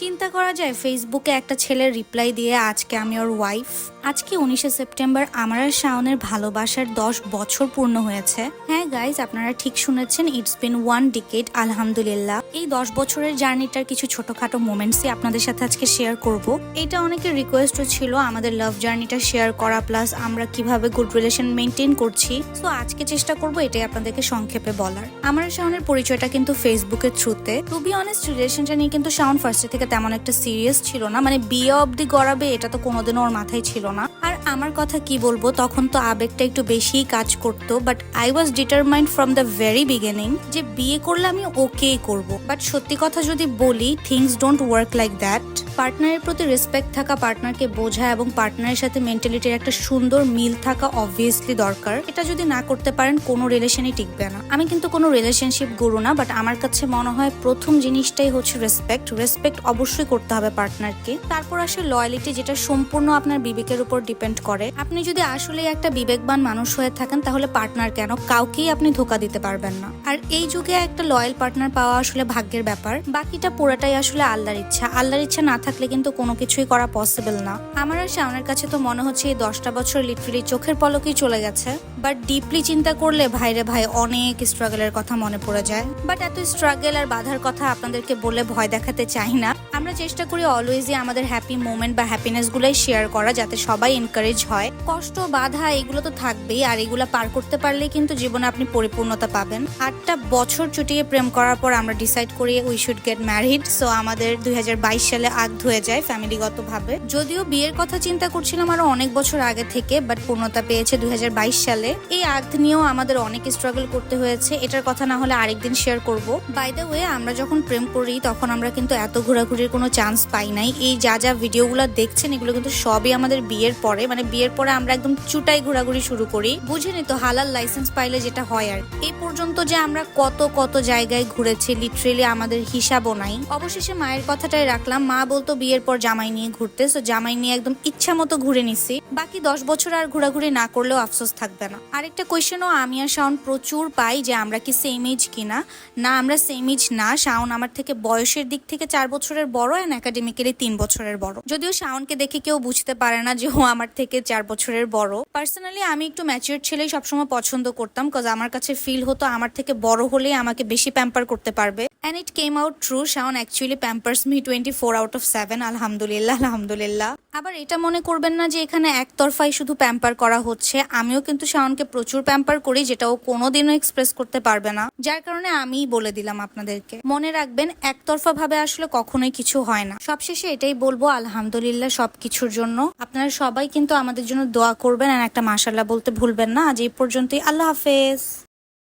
চিন্তা করা যায় ফেসবুকে একটা ছেলের রিপ্লাই দিয়ে আজকে আমি ওর ওয়াইফ আজকে উনিশে সেপ্টেম্বর আমার আর শাওনের ভালোবাসার দশ বছর পূর্ণ হয়েছে। হ্যাঁ গাইজ আপনারা ঠিক শুনেছেন ইটস বিন ওয়ান ডিকেট আলহামদুলিল্লাহ। এই দশ বছরের জার্নিটার কিছু ছোটখাটো মোমেন্টসই আপনাদের সাথে আজকে শেয়ার করব। এটা অনেকের রিকোয়েস্টও ছিল আমাদের লাভ জার্নিটা শেয়ার করা প্লাস আমরা কীভাবে গুড রিলেশন মেনটেন করছি। তো আজকে চেষ্টা করব এটাই আপনাদেরকে সংক্ষেপে বলার। আমার শাওনের পরিচয়টা কিন্তু ফেসবুকের থ্রুতে টু বি অনেস্ট রিলেশনটা নিয়ে কিন্তু শাওন ফার্স্টে থেকে তেমন একটা সিরিয়াস ছিল না। মানে বিয়ে অবধি গড়াবে, এটা তো কোনোদিনও ওর মাথায় ছিল আমার কথা কি বলব? তখন তো আবেগটা একটু বেশিই কাজ করতো but I was determined from the very beginning যে বিয়ে করলে আমি ওকেই করব। বাট সত্যি কথা যদি বলি things don't work like that পার্টনারের প্রতি রেসপেক্ট থাকা পার্টনারকে বোঝা এবং পার্টনারের সাথে মেন্টালিটির একটা সুন্দর মিল থাকা অবভিয়াসলি দরকার। এটা যদি না করতে পারেন, কোনো রিলেশনই টিকবে না। আমি কিন্তু কোনো রিলেশনশিপ গুরু না বাট আমার কাছে মনে হয় প্রথম জিনিসটাই হচ্ছে রেসপেক্ট রেসপেক্ট অবশ্যই করতে হবে পার্টনারকে তারপর আসে লয়ালিটি যেটা সম্পূর্ণ আপনার বিবেকের উপর ডিপেন্ড করে। আপনি যদি আসলে একটা বিবেকবান মানুষ হয়ে থাকেন, তাহলে পার্টনার কেন? কাউকেই আপনি ধোকা দিতে পারবেন না। আর এই যুগে একটা লয়াল পার্টনার পাওয়া আসলে ভাগ্যের ব্যাপার। বাকিটা পুরোটাই আসলে আল্লাহর ইচ্ছা। আল্লাহর ইচ্ছা না থাকলে কিন্তু কোনো কিছুই করা পসিবল না। আমার আর শাওনের কাছে তো মনে হচ্ছে এই দশটা বছর লিটারেলি চোখের পলকেই চলে গেছে। বাট ডিপলি চিন্তা করলে ভাইরে ভাই, অনেক স্ট্রাগলের কথা মনে পড়ে যায়। বাট এত স্ট্রাগল আর বাধার কথা আপনাদেরকে বলে ভয় দেখাতে চাই না। আমরা চেষ্টা করি অলওয়েজই আমাদের হ্যাপি মোমেন্ট বা হ্যাপিনেস গুলাই শেয়ার করা যাতে সবাই এনকারেজ হয়। কষ্ট, বাধা এগুলো তো থাকবেই আর এগুলো পার করতে পারলেই কিন্তু জীবনে আপনি পরিপূর্ণতা পাবেন। আটটা বছর চুটিয়ে প্রেম করার পর আমরা ডিসাইড করি we should get married so আমাদের দু হাজার বাইশ সালে আগ ধুয়ে যায় ফ্যামিলিগত ভাবে যদিও বিয়ের কথা চিন্তা করছিলাম আরও অনেক বছর আগে থেকে বাট পূর্ণতা পেয়েছে দুই হাজার বাইশ সালে। এই আগ নিয়েও আমাদের অনেক স্ট্রাগল করতে হয়েছে, এটার কথা না হলে আরেকদিন শেয়ার করব। বাই দ্য ওয়ে আমরা যখন প্রেম করি, তখন আমরা কিন্তু এত ঘোরাঘুরির কোনো চান্স পাই নাই। এই যা যা ভিডিওগুলো দেখছেন, এগুলো কিন্তু সবই আমাদের বিয়ের পরে। মানে বিয়ের পরে আমরা একদম চুটাই ঘোরাঘুরি শুরু করি। বুঝেনি তো হালাল লাইসেন্স পাইলে যেটা হয় আর। এই পর্যন্ত যে আমরা কত কত জায়গায় ঘুরেছি লিটারেলি আমাদের হিসাবও নাই। অবশেষে মায়ের কথাটাই রাখলাম, মা বলতো বিয়ের পর জামাই নিয়ে ঘুরতে সো জামাই নিয়ে একদম ইচ্ছা মতো ঘুরে নিছি। বাকি দশ বছর আর ঘোরাঘুরি না করলেও আফসোস থাকবে না। আরেকটা কোয়েশ্চেনও আমি আর শাওন প্রচুর পাই যে আমরা কি সেম এজ কিনা? না, আমরা সেম এজ না, শাওন আমার থেকে বয়সের দিক থেকে চার বছরের বড় অ্যান্ড একাডেমিক্যালি তিন বছরের বড়। যদিও শাওনকে দেখে কেউ বুঝতে পারে না যে ও আমার থেকে চার বছরের বড়। পার্সোনালি আমি একটু ম্যাচিওর ছেলেই সবসময় পছন্দ করতাম কজ আমার কাছে ফিল হতো আমার থেকে বড় হলেই আমাকে বেশি প্যাম্পার করতে পারবে। And it came out true Shaon actually pampers me twenty four out of seven আলহামদুলিল্লাহ আলহামদুলিল্লাহ। আবার এটা মনে করবেন না যে এখানে একতরফাই শুধু প্যাম্পার করা হচ্ছে। আমিও কিন্তু শাওনকে প্রচুর প্যাম্পার করি, যেটা ও কোনোদিনও এক্সপ্রেস করতে পারবে না। যার কারণে আমিই বলে দিলাম আপনাদেরকে। মনে রাখবেন একতরফা ভাবে আসলে কখনোই কিছু হয় না। সবশেষে এটাই বলব, আলহামদুলিল্লাহ সবকিছুর জন্য। আপনারা সবাই কিন্তু আমাদের জন্য দোয়া করবেন, আর একটা মাসাল্লাহ বলতে ভুলবেন না। আজ এই পর্যন্তই। আল্লাহ হাফেজ।